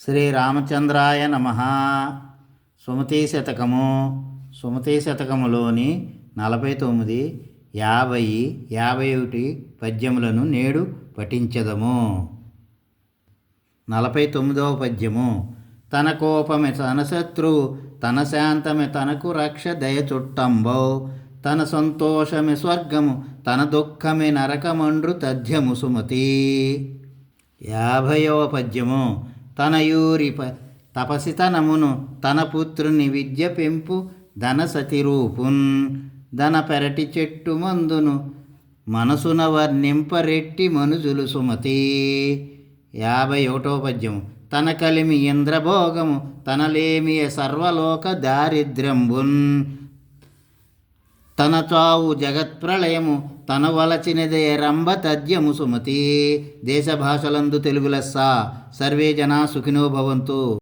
శ్రీరామచంద్రాయ నమ. సుమతి శతకము. సుమతి శతకములోని నలభై తొమ్మిది యాభై యాభై ఒకటి పద్యములను నేడు పఠించదము. నలభై తొమ్మిదవ పద్యము. తన కోపమే తన శత్రువు తన శాంతమే తనకు రక్ష దయ చుట్టంబో తన సంతోషమే స్వర్గము తన దుఃఖమే నరకమండ్రు తథ్యము సుమతి. యాభైవ పద్యము. తన యూరి తపసితనమును తన పుత్రుని విద్య పెంపు ధన సతిరూపున్ ధన పెరటి చెట్టు మందును మనసున వర్ణింపరెట్టి మనుజులు సుమతి. యాభై ఒకటో పద్యం తన కలిమి ఇంద్రభోగము తనలేమియ సర్వలోక దారిద్ర్యంబున్. తన చావు జగత్ప్రళయము తన వలచినదే రంభ తద్యము సుమతి. దేశ భాషలందు తెలుగు సర్వే జనా సుఖినో భవంతు.